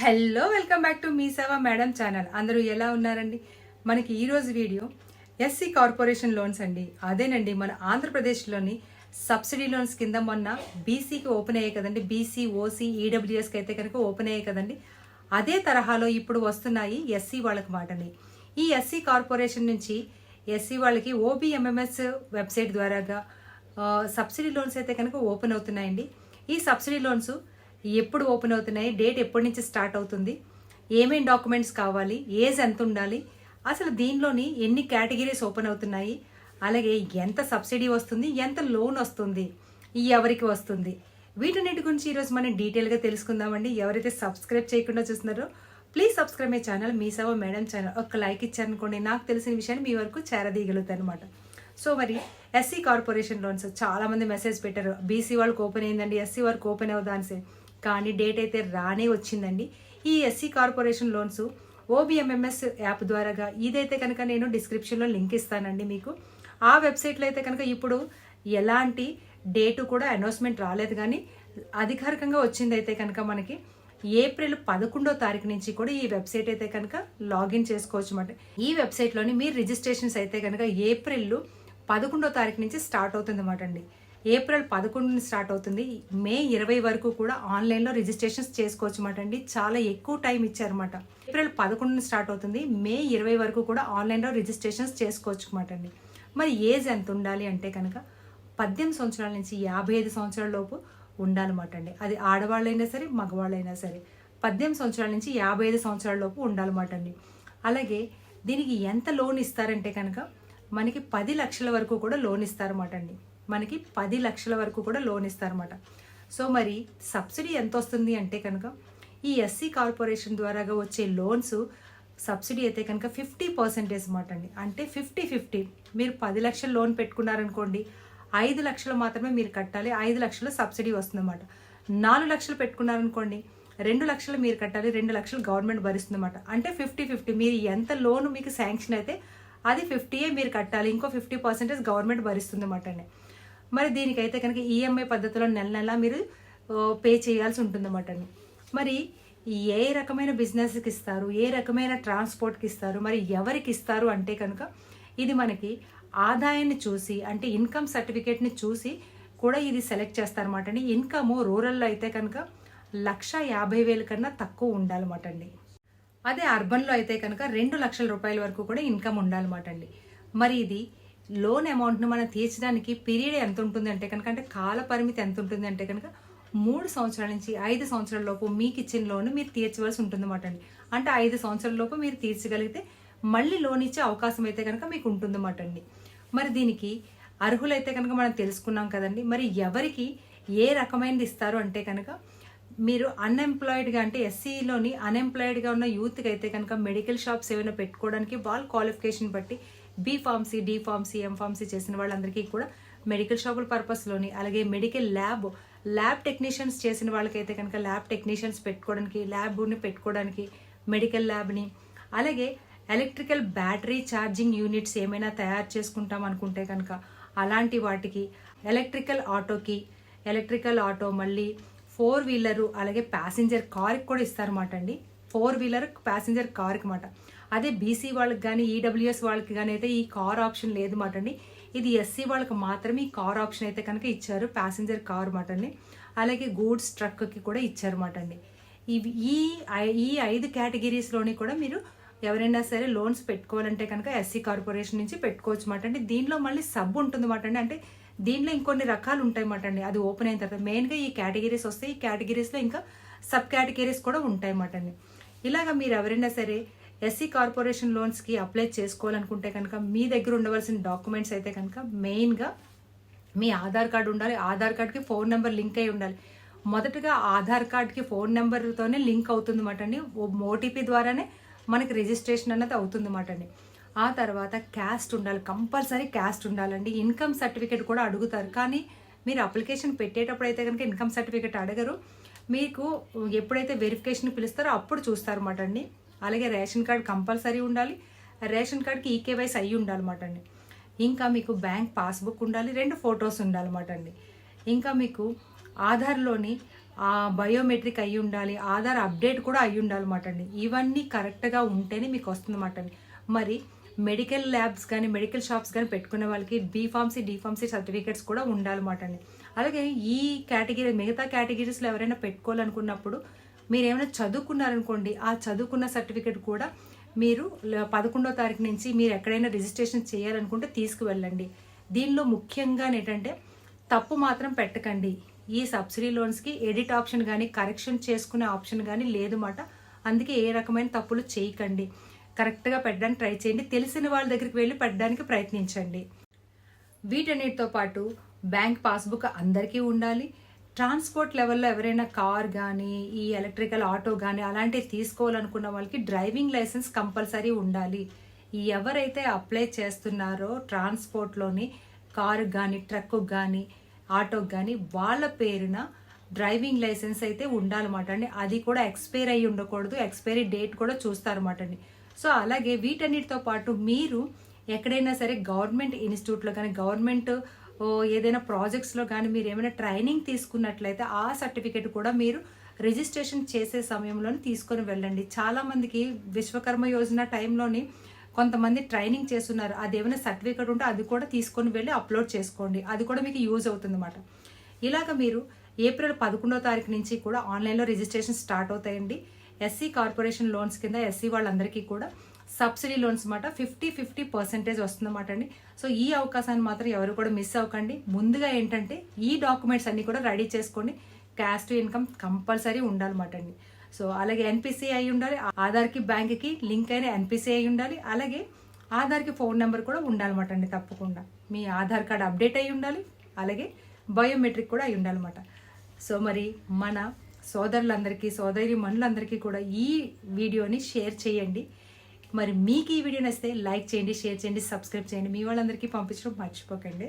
Hello welcome back to Mee Seva madam channel. అందరూ ఎలా ఉన్నారండి? మనకి ఈరోజు వీడియో ఎస్సీ కార్పొరేషన్ లోన్స్ అండి. అదేనండి మన ఆంధ్రప్రదేశ్లోని సబ్సిడీ లోన్స్ కింద మొన్న బీసీకి ఓపెన్ అయ్యాయి కదండి. బీసీ ఓసీ ఈడబ్ల్యూఎస్కి అయితే కనుక ఓపెన్ అయ్యాయి కదండి. అదే తరహాలో ఇప్పుడు వస్తున్నాయి ఎస్సీ వాళ్ళకి మాటని ఈ ఎస్సీ కార్పొరేషన్ నుంచి ఎస్సీ వాళ్ళకి ఓబీఎంఎంఎస్ వెబ్సైట్ ద్వారాగా సబ్సిడీ లోన్స్ అయితే కనుక ఓపెన్ అవుతున్నాయండి. ఈ సబ్సిడీ లోన్స్ ఎప్పుడు ఓపెన్ అవుతున్నాయి డేట్ ఎప్పటి నుంచి స్టార్ట్ అవుతుంది ఏమేం డాక్యుమెంట్స్ కావాలి ఏజ్ ఎంత ఉండాలి అసలు దీనిలోని ఎన్ని కేటగిరీస్ ఓపెన్ అవుతున్నాయి అలాగే ఎంత సబ్సిడీ వస్తుంది ఎంత లోన్ వస్తుంది ఈ ఎవరికి వస్తుంది. వీటన్నిటి గురించి ఈరోజు మనం డీటెయిల్గా తెలుసుకుందామండి. ఎవరైతే సబ్స్క్రైబ్ చేయకుండా చూస్తున్నారో please subscribe my channel Mee Seva madam channel. ఒక లైక్ ఇచ్చారనుకోండి నాకు తెలిసిన విషయాన్ని మీ వరకు చేరదీయగలుగుతాయి అనమాట సో మరి ఎస్సీ కార్పొరేషన్ లోన్స్ చాలా మంది మెసేజ్ పెట్టారు. బీసీ వాళ్ళకి ఓపెన్ అయిందండి ఎస్సీ వాళ్ళకి ఓపెన్ అవుదా అని కానీ డేట్ అయితే రానే వచ్చిందండి. ఈ SC corporation loans OBMMS app ద్వారాగా ఇదైతే కనుక నేను డిస్క్రిప్షన్లో లింక్ ఇస్తానండి మీకు. ఆ వెబ్సైట్లో అయితే కనుక ఇప్పుడు ఎలాంటి డేటు కూడా అనౌన్స్మెంట్ రాలేదు కానీ అధికారికంగా వచ్చింది అయితే కనుక మనకి ఏప్రిల్ పదకొండో తారీఖు నుంచి కూడా ఈ వెబ్సైట్ అయితే కనుక లాగిన్ చేసుకోవచ్చు అనమాట ఈ వెబ్సైట్లోని మీ రిజిస్ట్రేషన్స్ అయితే కనుక ఏప్రిల్ పదకొండో తారీఖు నుంచి స్టార్ట్ అవుతుంది అన్నమాట అండి. ఏప్రిల్ పదకొండుని స్టార్ట్ అవుతుంది. మే ఇరవై వరకు కూడా ఆన్లైన్లో రిజిస్ట్రేషన్స్ చేసుకోవచ్చు అన్నమాట అండి. చాలా ఎక్కువ టైం ఇచ్చారన్నమాట. ఏప్రిల్ పదకొండుని స్టార్ట్ అవుతుంది. మే ఇరవై వరకు కూడా ఆన్లైన్లో రిజిస్ట్రేషన్స్ చేసుకోవచ్చు అన్నమాట అండి. మరి ఏజ్ ఎంత ఉండాలి అంటే కనుక పద్దెనిమిది సంవత్సరాల నుంచి యాభై ఐదు సంవత్సరాల లోపు ఉండాలన్నమాట అండి. అది ఆడవాళ్ళైనా సరే మగవాళ్ళైనా సరే పద్దెనిమిది సంవత్సరాల నుంచి యాభై ఐదు సంవత్సరాల లోపు ఉండాలన్నమాట అండి. అలాగే దీనికి ఎంత లోన్ ఇస్తారంటే కనుక మనకి పది లక్షల వరకు కూడా లోన్ ఇస్తారన్నమాట అండి. మనకి పది లక్షల వరకు కూడా లోన్ ఇస్తారన్నమాట. సో మరి సబ్సిడీ ఎంత వస్తుంది అంటే కనుక ఈ ఎస్సీ కార్పొరేషన్ ద్వారాగా వచ్చే లోన్స్ సబ్సిడీ అయితే కనుక ఫిఫ్టీ పర్సెంటేజ్ మాట అండి. అంటే ఫిఫ్టీ ఫిఫ్టీ. మీరు పది లక్షలు లోన్ పెట్టుకున్నారనుకోండి ఐదు లక్షలు మాత్రమే మీరు కట్టాలి ఐదు లక్షలు సబ్సిడీ వస్తుందన్నమాట. నాలుగు లక్షలు పెట్టుకున్నారనుకోండి రెండు లక్షలు మీరు కట్టాలి రెండు లక్షలు గవర్నమెంట్ భరిస్తుందన్నమాట. అంటే ఫిఫ్టీ ఫిఫ్టీ. మీరు ఎంత లోన్ మీకు శాంక్షన్ అయితే అది ఫిఫ్టీయే మీరు కట్టాలి ఇంకో ఫిఫ్టీ పర్సెంటేజ్ గవర్నమెంట్ భరిస్తుందన్నమాట అండి. మరి దీనికైతే కనుక ఈఎంఐ పద్ధతిలో నెల నెల మీరు పే చేయాల్సి ఉంటుందన్నమాట అండి. మరి ఏ రకమైన బిజినెస్కి ఇస్తారు ఏ రకమైన ట్రాన్స్పోర్ట్కి ఇస్తారు మరి ఎవరికి ఇస్తారు అంటే కనుక ఇది మనకి ఆదాయాన్ని చూసి అంటే ఇన్కమ్ సర్టిఫికేట్ని చూసి కూడా ఇది సెలెక్ట్ చేస్తారన్నమాట అండి. ఇన్కమ్ రూరల్లో అయితే కనుక లక్ష యాభై వేల కన్నా తక్కువ ఉండాలన్నమాట అండి. అదే అర్బన్లో అయితే కనుక రెండు లక్షల రూపాయల వరకు కూడా ఇన్కమ్ ఉండాలన్నమాట అండి. మరి ఇది లోన్ అమౌంట్ను మనం తీర్చడానికి పీరియడ్ ఎంత ఉంటుంది అంటే కనుక అంటే కాల పరిమితి ఎంత ఉంటుంది అంటే కనుక మూడు సంవత్సరాల నుంచి ఐదు సంవత్సరాల లోపు మీకు ఇచ్చిన లోన్ మీరు తీర్చవలసి ఉంటుందన్నమాట అండి. అంటే ఐదు సంవత్సరాల లోపు మీరు తీర్చగలిగితే మళ్ళీ లోన్ ఇచ్చే అవకాశం అయితే కనుక మీకు ఉంటుందన్నమాట అండి. మరి దీనికి అర్హులైతే కనుక మనం తెలుసుకున్నాం కదండి. మరి ఎవరికి ఏ రకమైనది ఇస్తారు అంటే కనుక మీరు అన్ఎంప్లాయిడ్గా అంటే ఎస్సీలోని అన్ఎంప్లాయిడ్గా ఉన్న యూత్కి అయితే కనుక మెడికల్ షాప్స్ ఏమైనా పెట్టుకోవడానికి వాళ్ళ క్వాలిఫికేషన్ బట్టి B pharmacy D pharmacy M pharmacy చేసిన వాళ్ళందరికీ కూడా మెడికల్ షాపుల పర్పస్లోని అలాగే మెడికల్ ల్యాబ్ ల్యాబ్ టెక్నీషియన్స్ చేసిన వాళ్ళకైతే కనుక ల్యాబ్ టెక్నీషియన్స్ పెట్టుకోవడానికి ల్యాబ్ని పెట్టుకోవడానికి మెడికల్ ల్యాబ్ని అలాగే ఎలక్ట్రికల్ బ్యాటరీ ఛార్జింగ్ యూనిట్స్ ఏమైనా తయారు చేసుకుంటాం అనుకుంటే కనుక అలాంటి వాటికి ఎలక్ట్రికల్ ఆటోకి ఎలక్ట్రికల్ ఆటో మళ్ళీ ఫోర్ వీలరు అలాగే ప్యాసింజర్ కార్కి కూడా ఇస్తారన్నమాట అండి. ఫోర్ వీలర్ ప్యాసింజర్ కార్కి మాట. అదే బీసీ వాళ్ళకి కానీ ఈడబ్ల్యూఎస్ వాళ్ళకి కానీ అయితే ఈ కార్ ఆప్షన్ లేదు మాట అండి ఇది ఎస్సీ వాళ్ళకి మాత్రమే ఈ కార్ ఆప్షన్ అయితే కనుక ఇచ్చారు ప్యాసింజర్ కార్ మాట అండి అలాగే గూడ్స్ ట్రక్కి కూడా ఇచ్చారు మాట అండి ఇవి ఈ ఐ- ఈ ఐదు కేటగిరీస్లోని కూడా మీరు ఎవరైనా సరే లోన్స్ పెట్టుకోవాలంటే కనుక ఎస్సీ కార్పొరేషన్ నుంచి పెట్టుకోవచ్చు మాట అండి దీనిలో మళ్ళీ సబ్ ఉంటుంది మాట అండి అంటే దీనిలో ఇంకొన్ని రకాలు ఉంటాయి మాట అండి అది ఓపెన్ అయిన తర్వాత మెయిన్గా ఈ కేటగిరీస్ వస్తాయి ఈ కేటగిరీస్లో ఇంకా సబ్ కేటగిరీస్ కూడా ఉంటాయి మాట అండి ఇలాగ మీరు ఎవరైనా సరే ఎస్సీ కార్పొరేషన్ లోన్స్కి అప్లై చేసుకోవాలనుకుంటే కనుక మీ దగ్గర ఉండవలసిన డాక్యుమెంట్స్ అయితే కనుక మెయిన్గా మీ ఆధార్ కార్డు ఉండాలి. ఆధార్ కార్డ్కి ఫోన్ నెంబర్ లింక్ అయి ఉండాలి. మొదటగా ఆధార్ కార్డ్కి ఫోన్ నెంబర్తోనే లింక్ అవుతుంది మాట అండి ఓటీపీ ద్వారానే మనకి రిజిస్ట్రేషన్ అన్నది అవుతుంది మాట అండి. ఆ తర్వాత క్యాస్ట్ ఉండాలి. కంపల్సరీ క్యాస్ట్ ఉండాలండి. ఇన్కమ్ సర్టిఫికేట్ కూడా అడుగుతారు. కానీ మీరు అప్లికేషన్ పెట్టేటప్పుడు అయితే కనుక ఇన్కమ్ సర్టిఫికేట్ అడగరు. మీకు ఎప్పుడైతే వెరిఫికేషన్ పిలుస్తారో అప్పుడు చూస్తారన్నమాట అండి. అలాగే రేషన్ కార్డ్ కంపల్సరీ ఉండాలి. రేషన్ కార్డ్కి ఈకేవైస్ అయ్యి ఉండాలన్నమాట అండి. ఇంకా మీకు బ్యాంక్ పాస్బుక్ ఉండాలి. రెండు ఫొటోస్ ఉండాలన్నమాట అండి. ఇంకా మీకు ఆధార్లోని ఆ బయోమెట్రిక్ అయి ఉండాలి. ఆధార్ అప్డేట్ కూడా అయి ఉండాలన్నమాట అండి. ఇవన్నీ కరెక్ట్గా ఉంటేనే మీకు వస్తుందన్నమాట అండి. మరి మెడికల్ ల్యాబ్స్ కానీ మెడికల్ షాప్స్ కానీ పెట్టుకునే వాళ్ళకి బీఫార్మసీ డిఫార్మసీ సర్టిఫికేట్స్ కూడా ఉండాలన్నమాట అండి అలాగే ఈ కేటగిరీ మిగతా కేటగిరీస్లో ఎవరైనా పెట్టుకోవాలనుకున్నప్పుడు మీరు ఏమైనా చదువుకున్నారనుకోండి ఆ చదువుకున్న సర్టిఫికేట్ కూడా మీరు పదకొండో తారీఖు నుంచి మీరు ఎక్కడైనా రిజిస్ట్రేషన్ చేయాలనుకుంటే తీసుకువెళ్ళండి. దీనిలో ముఖ్యంగా ఏంటంటే తప్పు మాత్రం పెట్టకండి. ఈ సబ్సిడీ లోన్స్కి ఎడిట్ ఆప్షన్ కానీ కరెక్షన్ చేసుకునే ఆప్షన్ కానీ లేదు మాట అందుకే ఏ రకమైన తప్పులు చేయకండి. కరెక్ట్గా పెట్టడానికి ట్రై చేయండి. తెలిసిన వాళ్ళ దగ్గరికి వెళ్ళి పెట్టడానికి ప్రయత్నించండి. వీటన్నిటితో పాటు బ్యాంక్ పాస్బుక్ అందరికీ ఉండాలి. ట్రాన్స్పోర్ట్ లెవెల్లో ఎవరైనా కార్ కానీ ఈ ఎలక్ట్రికల్ ఆటో కానీ అలాంటివి తీసుకోవాలనుకున్న వాళ్ళకి డ్రైవింగ్ లైసెన్స్ కంపల్సరీ ఉండాలి. ఎవరైతే అప్లై చేస్తున్నారో ట్రాన్స్పోర్ట్లోని కారు కానీ ట్రక్కు కానీ ఆటోకి కానీ వాళ్ళ పేరున డ్రైవింగ్ లైసెన్స్ అయితే ఉండాలన్నమాట అండి. అది కూడా ఎక్స్పైర్ అయ్యి ఉండకూడదు. ఎక్స్పైరీ డేట్ కూడా చూస్తారన్నమాట అండి. సో అలాగే వీటన్నిటితో పాటు మీరు ఎక్కడైనా సరే గవర్నమెంట్ ఇన్స్టిట్యూట్లో కానీ గవర్నమెంట్ ఏదైనా ప్రాజెక్ట్స్లో కానీ మీరు ఏమైనా ట్రైనింగ్ తీసుకున్నట్లయితే ఆ సర్టిఫికేట్ కూడా మీరు రిజిస్ట్రేషన్ చేసే సమయంలోనే తీసుకొని వెళ్ళండి. చాలామందికి విశ్వకర్మ యోజన టైంలోని కొంతమంది ట్రైనింగ్ చేస్తున్నారు. అది ఏమైనా సర్టిఫికేట్ ఉంటే అది కూడా తీసుకొని వెళ్ళి అప్లోడ్ చేసుకోండి. అది కూడా మీకు యూజ్ అవుతుంది అన్నమాట ఇలాగ మీరు ఏప్రిల్ పదకొండో తారీఖు నుంచి కూడా ఆన్లైన్లో రిజిస్ట్రేషన్ స్టార్ట్ అవుతాయండి. ఎస్సీ కార్పొరేషన్ లోన్స్ కింద ఎస్సీ వాళ్ళందరికీ కూడా సబ్సిడీ లోన్స్ మాట ఫిఫ్టీ ఫిఫ్టీ పర్సెంటేజ్ వస్తుందన్నమాట అండి. సో ఈ అవకాశాన్ని మాత్రం ఎవరు కూడా మిస్ అవ్వకండి. ముందుగా ఏంటంటే ఈ డాక్యుమెంట్స్ అన్నీ కూడా రెడీ చేసుకోండి క్యాస్ట్ ఇన్కమ్ కంపల్సరీ ఉండాలన్నమాట అండి. సో అలాగే ఎన్పిసి అయి ఉండాలి ఆధార్కి బ్యాంక్కి లింక్ అయిన ఎన్పిసి అయి ఉండాలి అలాగే ఆధార్కి ఫోన్ నెంబర్ కూడా ఉండాలన్నమాట అండి తప్పకుండా. మీ ఆధార్ కార్డ్ అప్డేట్ అయి ఉండాలి అలాగే బయోమెట్రిక్ కూడా అయి ఉండాలన్నమాట. సో మరి మన సోదరులందరికీ సోదరి మనులందరికీ కూడా ఈ వీడియోని షేర్ చేయండి. మరి మీకు ఈ వీడియో నచ్చితే లైక్ చేయండి షేర్ చేయండి సబ్స్క్రైబ్ చేయండి. మీ వాళ్ళందరికీ పంపించడం మర్చిపోకండి.